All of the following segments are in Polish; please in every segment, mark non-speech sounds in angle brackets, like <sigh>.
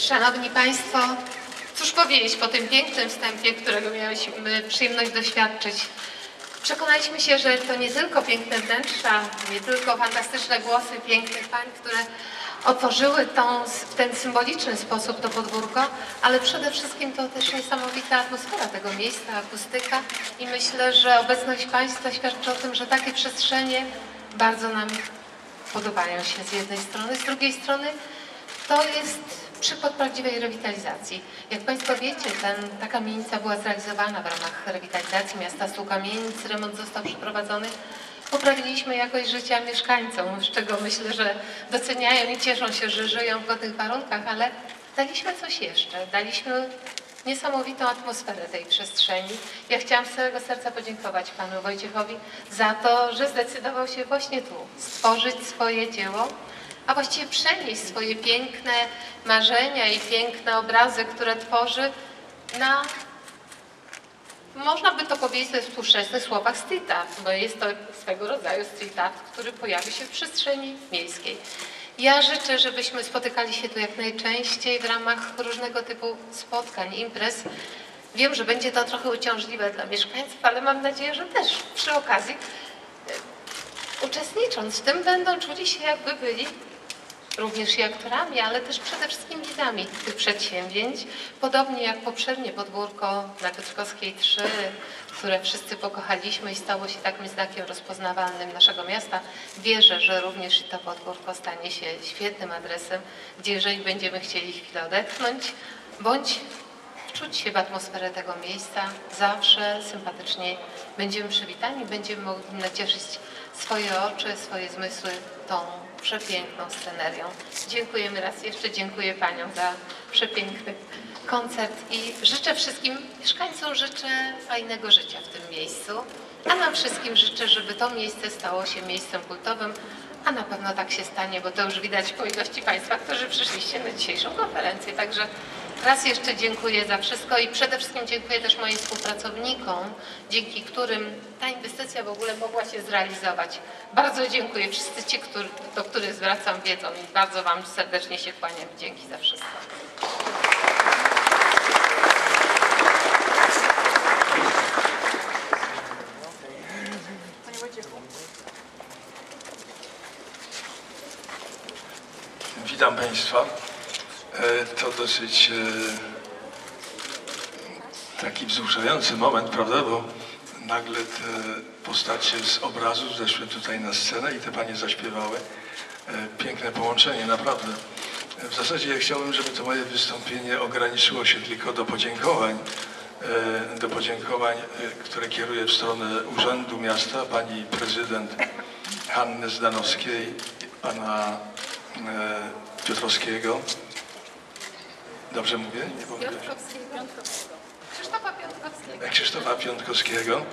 Szanowni Państwo, cóż powiedzieć po tym pięknym wstępie, którego mieliśmy przyjemność doświadczyć. Przekonaliśmy się, że to nie tylko piękne wnętrza, nie tylko fantastyczne głosy pięknych pań, które otworzyły tą, w ten symboliczny sposób to podwórko, ale przede wszystkim to też niesamowita atmosfera tego miejsca, akustyka i myślę, że obecność Państwa świadczy o tym, że takie przestrzenie bardzo nam podobają się z jednej strony, z drugiej strony to jest przykład prawdziwej rewitalizacji. Jak Państwo wiecie, ten, ta kamienica była zrealizowana w ramach rewitalizacji miasta Stu Kamienic, remont został przeprowadzony. Poprawiliśmy jakość życia mieszkańcom, z czego myślę, że doceniają i cieszą się, że żyją w godnych warunkach, ale daliśmy coś jeszcze. Daliśmy niesamowitą atmosferę tej przestrzeni. Ja chciałam z całego serca podziękować Panu Wojciechowi za to, że zdecydował się właśnie tu stworzyć swoje dzieło, a właściwie przenieść swoje piękne marzenia i piękne obrazy, które tworzy na, można by to powiedzieć we współczesnych słowach street art, bo jest to swego rodzaju street art, który pojawi się w przestrzeni miejskiej. Ja życzę, żebyśmy spotykali się tu jak najczęściej w ramach różnego typu spotkań, imprez. Wiem, że będzie to trochę uciążliwe dla mieszkańców, ale mam nadzieję, że też przy okazji e, uczestnicząc w tym będą czuli się jakby byli również i aktorami, ale też przede wszystkim widzami tych przedsięwzięć. Podobnie jak poprzednie podwórko na Piotrkowskiej 3, które wszyscy pokochaliśmy i stało się takim znakiem rozpoznawalnym naszego miasta. Wierzę, że również i to podwórko stanie się świetnym adresem, gdzie jeżeli będziemy chcieli chwilę odetchnąć, bądź wczuć się w atmosferę tego miejsca, zawsze sympatycznie będziemy przywitani, będziemy mogli nacieszyć swoje oczy, swoje zmysły tą przepiękną scenerią. Dziękujemy raz jeszcze, dziękuję Paniom za przepiękny koncert i życzę wszystkim mieszkańcom życzę fajnego życia w tym miejscu, a nam wszystkim życzę, żeby to miejsce stało się miejscem kultowym, a na pewno tak się stanie, bo to już widać po ilości Państwa, którzy przyszliście na dzisiejszą konferencję. Także raz jeszcze dziękuję za wszystko i przede wszystkim dziękuję też moim współpracownikom, dzięki którym ta inwestycja w ogóle mogła się zrealizować. Bardzo dziękuję. Wszyscy ci, którzy, do których zwracam wiedzą i bardzo Wam serdecznie się kłaniam. Dzięki za wszystko. Witam Państwa. E, To dosyć e, taki wzruszający moment, prawda? Bo nagle te postacie z obrazu zeszły tutaj na scenę i te panie zaśpiewały. E, Piękne połączenie, naprawdę. W zasadzie ja chciałbym, żeby to moje wystąpienie ograniczyło się tylko do podziękowań, do podziękowań, które kieruję w stronę Urzędu Miasta, pani prezydent Hanny Zdanowskiej, pana Piotrowskiego. Dobrze mówię? Nie pomyliłem. Krzysztofa Piątkowskiego. Krzysztofa Piątkowskiego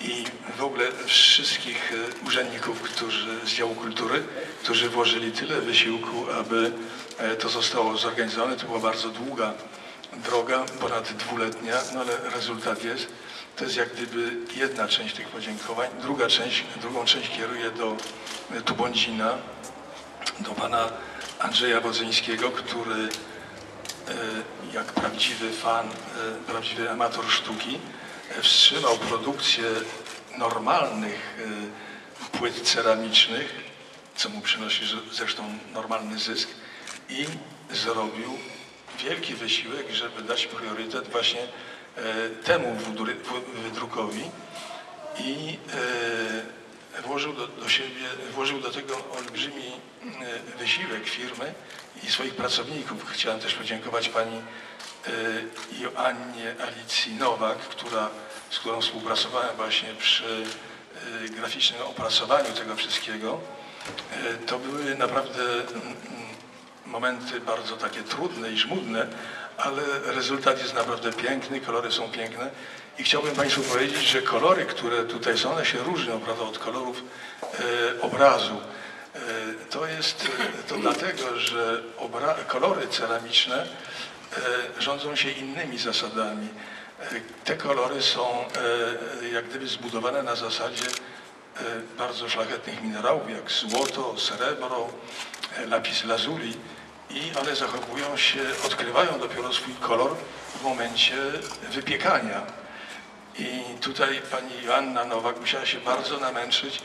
i w ogóle wszystkich e, urzędników, którzy z działu kultury, którzy włożyli tyle wysiłku, aby e, to zostało zorganizowane. To była bardzo długa droga, ponad dwuletnia, no ale rezultat jest. To jest jak gdyby jedna część tych podziękowań. Druga część, drugą część kieruję do e, Tubądzina, do pana Andrzeja Wodzyńskiego, który jak prawdziwy fan, e, prawdziwy amator sztuki, e, wstrzymał produkcję normalnych e, płyt ceramicznych, co mu przynosi zresztą normalny zysk i zrobił wielki wysiłek, żeby dać priorytet właśnie e, temu wydrukowi i e, włożył do, do siebie, włożył do tego olbrzymi e, wysiłek firmy i swoich pracowników. Chciałem też podziękować pani e, Joannie Alicji Nowak, która, z którą współpracowałem właśnie przy e, graficznym opracowaniu tego wszystkiego. To były naprawdę momenty bardzo takie trudne i żmudne, ale rezultat jest naprawdę piękny, kolory są piękne i chciałbym Państwu powiedzieć, że kolory, które tutaj są, one się różnią prawda, od kolorów e, obrazu. E, to jest e, to dlatego, że kolory ceramiczne e, rządzą się innymi zasadami. E, te kolory są e, jak gdyby zbudowane na zasadzie e, bardzo szlachetnych minerałów, jak złoto, srebro, e, lapis lazuli i one zachowują się, odkrywają dopiero swój kolor w momencie wypiekania. I tutaj pani Joanna Nowak musiała się bardzo namęczyć,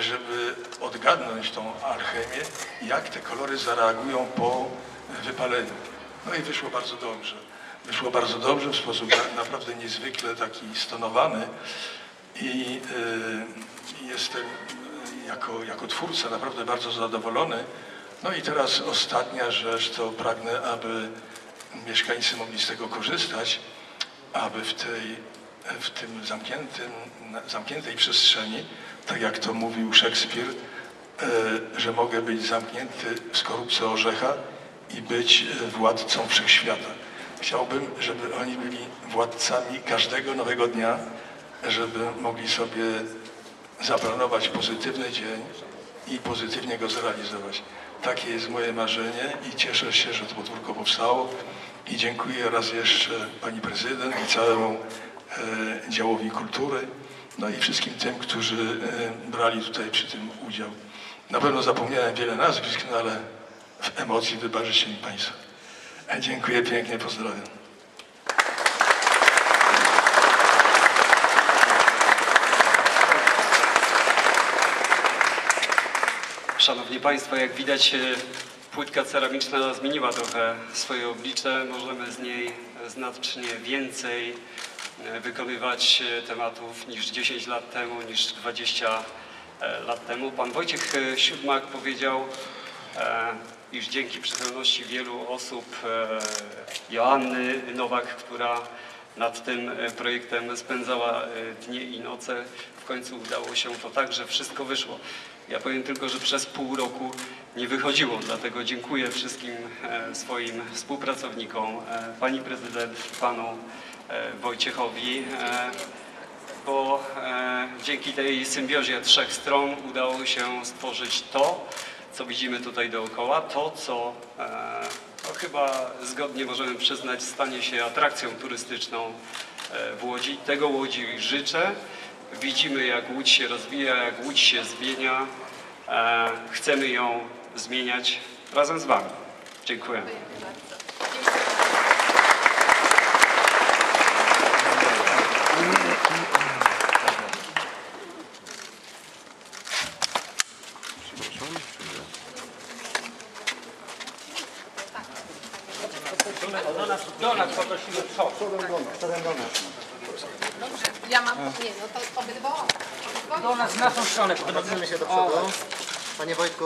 żeby odgadnąć tą alchemię, jak te kolory zareagują po wypaleniu. No i wyszło bardzo dobrze. Wyszło bardzo dobrze, w sposób na- naprawdę niezwykle taki stonowany i y, jestem jako, jako twórca naprawdę bardzo zadowolony. No i teraz ostatnia rzecz, to pragnę, aby mieszkańcy mogli z tego korzystać, aby w tej w tym zamkniętym, zamkniętej przestrzeni, tak jak to mówił Szekspir, e, że mogę być zamknięty w skorupce orzecha i być e, władcą wszechświata. Chciałbym, żeby oni byli władcami każdego nowego dnia, żeby mogli sobie zaplanować pozytywny dzień i pozytywnie go zrealizować. Takie jest moje marzenie i cieszę się, że to podwórko powstało i dziękuję raz jeszcze Pani Prezydent i całemu e, działowi kultury, no i wszystkim tym, którzy e, brali tutaj przy tym udział. Na pewno zapomniałem wiele nazwisk, no ale w emocji wybaczycie mi Państwo. E, Dziękuję pięknie, pozdrawiam. Szanowni Państwo, jak widać e, płytka ceramiczna zmieniła trochę swoje oblicze. Możemy z niej znacznie więcej e, wykonywać e, tematów niż 10 lat temu, niż 20 e, lat temu. Pan Wojciech Siódmak powiedział, iż dzięki przychylności wielu osób, Joanny Nowak, która nad tym projektem spędzała dnie i noce. W końcu udało się to tak, że wszystko wyszło. Ja powiem tylko, że przez pół roku nie wychodziło, dlatego dziękuję wszystkim e, swoim współpracownikom, e, pani prezydent, panu e, Wojciechowi, bo dzięki tej symbiozie trzech stron udało się stworzyć to, co widzimy tutaj dookoła, to, co no, chyba zgodnie możemy przyznać stanie się atrakcją turystyczną w Łodzi. Tego Łodzi życzę. Widzimy, jak Łódź się rozwija, jak Łódź się zmienia. E, chcemy ją zmieniać razem z Wami. Dziękuję. Do nas poprosimy co? Ja mam, nie, no to obydwa. Do nas, w naszą stronę. Prowadzimy się do przodu. Panie Wojtku.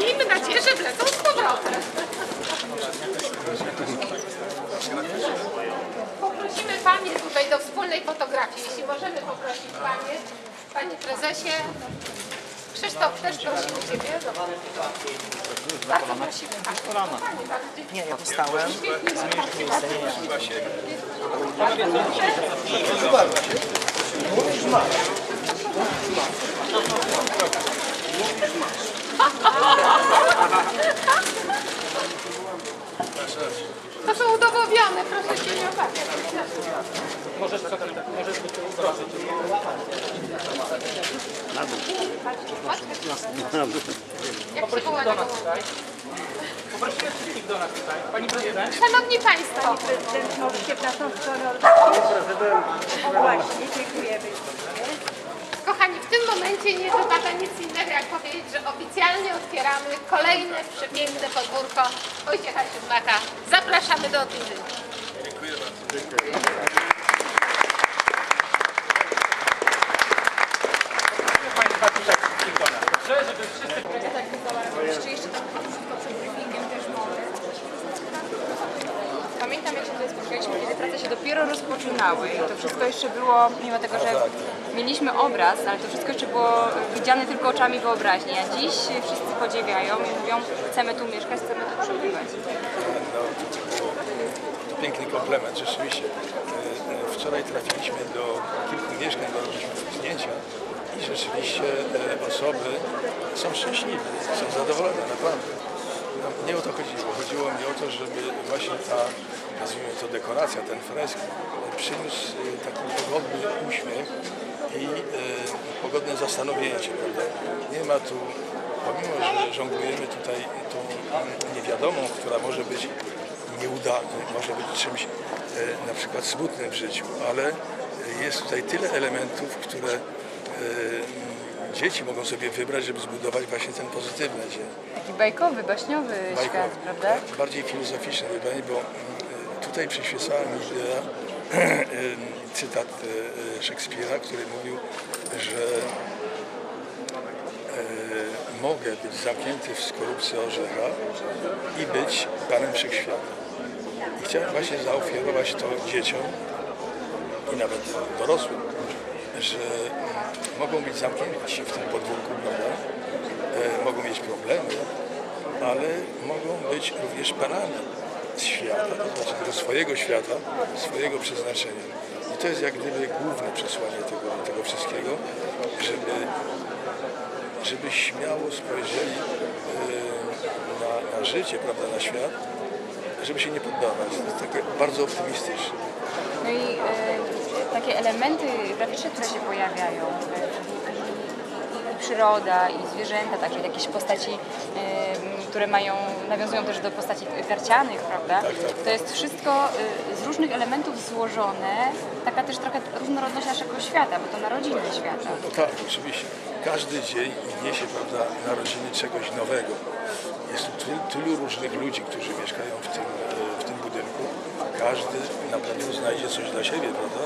Miejmy nadzieję, że wlecą z powrotem. Poprosimy Panie tutaj do wspólnej fotografii, jeśli możemy poprosić Panie. Panie Prezesie. Krzysztof, też prosimy Ciebie. Bardzo prosimy. Tak, Panie, bardzo dziękuję. Nie, ja postałem. To są udomowione, proszę się nie obawiać. Możesz co możesz do tyłu zobaczyć. Jak się woła Do tego? nas tutaj. Poprosimy wszystkich do nas tutaj. Pani prezydent. Szanowni Państwo, prezydent możecie w naszą stronę O właśnie, dziękujemy. Tym momencie nie wypada nic innego, jak powiedzieć, że oficjalnie otwieramy kolejne przepiękne podwórko Wojciecha Siódmaka. Zapraszamy do odwiedzenia. Pani dwa tutaj wszystkich do nas. Dobrze, żeby wszyscy... Jeszcze jeszcze tam krótko przed briefingiem też mogę. Pamiętam jak się tutaj spotkaliśmy, kiedy prace się dopiero rozpoczynały i to wszystko jeszcze było, mimo tego, że mieliśmy obraz, ale to wszystko jeszcze było widziane tylko oczami wyobraźni, a dziś wszyscy podziwiają i mówią, chcemy tu mieszkać, chcemy tu przebywać. Piękny komplement, rzeczywiście. E, e, wczoraj trafiliśmy do kilku mieszkań, robiliśmy zdjęcia i rzeczywiście e, osoby są szczęśliwe, są zadowolone, naprawdę. Nie o to chodziło. Chodziło mi o to, żeby właśnie ta, nazwijmy to dekoracja, ten fresk przyniósł e, taki pogodny uśmiech i e, pogodne zastanowienie się, prawda? Nie ma tu, pomimo, że żonglujemy tutaj tą niewiadomą, która może być nieudany, może być czymś e, na przykład smutnym w życiu, ale e, jest tutaj tyle elementów, które e, dzieci mogą sobie wybrać, żeby zbudować właśnie ten pozytywny dzień. Taki bajkowy, baśniowy świat, Bajkowy, prawda? tak, bardziej filozoficzny, wie pani, bo mm, tutaj przyświecała mi idea, cytat e, Szekspira, który mówił, że e, mogę być zamknięty w skorupce orzecha i być Panem Wszechświata. I chciałem właśnie zaoferować to dzieciom i nawet dorosłym, że mogą być zamknięci w tym podwórku, prawda? E, mogą mieć problemy, ale mogą być również panami świata, to znaczy tego swojego świata, swojego przeznaczenia. I to jest jak gdyby główne przesłanie tego, tego wszystkiego, żeby, żeby śmiało spojrzeli e, na, na życie, prawda, na świat, żeby się nie poddawać. To jest takie bardzo optymistyczne. No i e, takie elementy graficzne, które się pojawiają, e, i, przyroda, i zwierzęta, także jakieś postaci, e, które mają, nawiązują też do postaci karcianych, prawda? Tak, tak. To jest wszystko e, z różnych elementów złożone, taka też trochę różnorodność naszego świata, bo to narodziny świata. No tak, oczywiście. Każdy dzień niesie, prawda, narodziny czegoś nowego. Jest tu tyl, tylu różnych ludzi, którzy mieszkają w tym, w tym budynku. Każdy na pewno znajdzie coś dla siebie, prawda?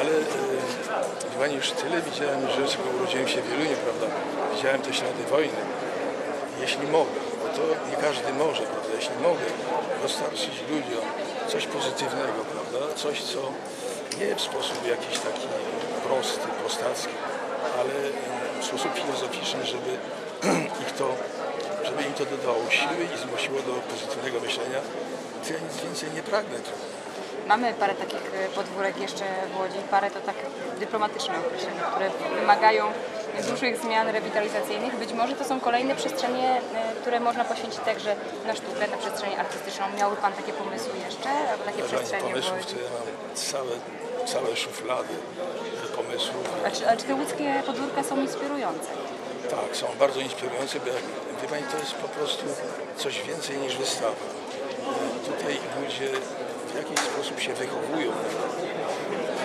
Ale e, Pani, już tyle widziałem rzeczy, bo urodziłem się w Wieluniu, prawda? Widziałem te ślady wojny. Jeśli mogę, bo to nie każdy może, prawda? Jeśli mogę dostarczyć ludziom coś pozytywnego, prawda? Coś, co nie w sposób jakiś taki prosty, prostacki, ale w sposób filozoficzny, żeby <clears throat> ich to, żeby im to dodało siły i zmusiło do pozytywnego myślenia, to ja nic więcej nie pragnę. Mamy parę takich e, podwórek jeszcze w Łodzi, parę to tak dyplomatyczne określenia, które wymagają dużych zmian rewitalizacyjnych. Być może to są kolejne przestrzenie, e, które można poświęcić także na sztukę, na przestrzeń artystyczną. Miałby Pan takie pomysły jeszcze? Albo takie przestrzenie pomysłów to ja mam całe, całe szuflady pomysłów. A czy, a czy te łódzkie podwórka są inspirujące? Tak, są bardzo inspirujące, bo jak, wie Pani, to jest po prostu coś więcej niż wystawa. Tutaj ludzie w jakiś sposób się wychowują.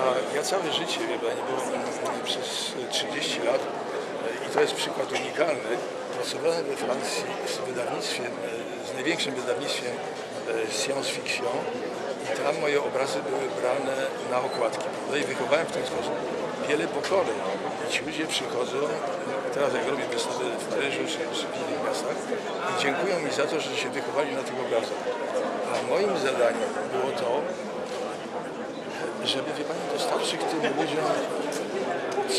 A ja całe życie, wie Pani, bo przez 30 lat, e, i to jest przykład unikalny, pracowałem we Francji z wydawnictwem, e, z największym wydawnictwem e, science fiction i tam moje obrazy były brane na okładki. No i wychowałem w ten sposób wiele pokoleń. I ci ludzie przychodzą, teraz jak robię wystawy w Paryżu czy, czy w innych miastach, i dziękują mi za to, że się wychowali na tych obrazach. A moim zadaniem było to, żeby, wie Pani, dostarczyć tym ludziom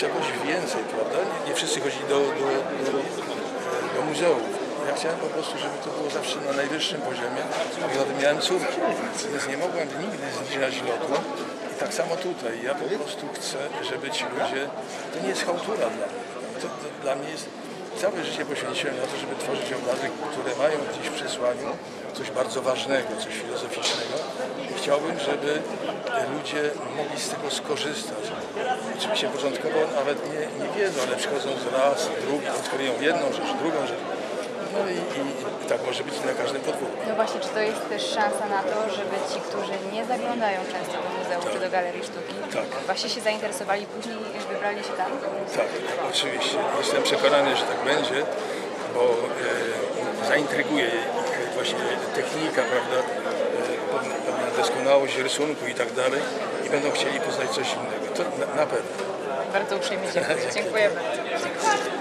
czegoś więcej, prawda? Nie, nie wszyscy chodzili do, do, do, do muzeów. Ja chciałem po prostu, żeby to było zawsze na najwyższym poziomie, a poza tym miałem córki, więc nie mogłem nigdy zniżać lotu. I tak samo tutaj. Ja po prostu chcę, żeby ci ludzie, to nie jest chałtura dla mnie. To, to dla mnie jest, całe życie poświęciłem na to, żeby tworzyć obrazy, które mają gdzieś w przesłaniu coś bardzo ważnego, coś filozoficznego. I chciałbym, żeby ludzie mogli z tego skorzystać. Oczywiście początkowo nawet nie, nie wiedzą, ale przychodząc raz, drugi, odkryją jedną rzecz, drugą rzecz. No i, i tak może być na każdym podwórku. No właśnie, czy to jest też szansa na to, żeby ci, którzy nie zaglądają często do muzeum czy do galerii sztuki, Tak. właśnie się zainteresowali i później wybrali się tam? Tak, oczywiście. Jestem przekonany, że tak będzie, bo e, zaintryguje ich właśnie technika, prawda, e, pewna doskonałość rysunku i tak dalej i będą chcieli poznać coś innego. To na, na pewno. Bardzo uprzejmie <laughs> dziękuję. Dziękuję bardzo.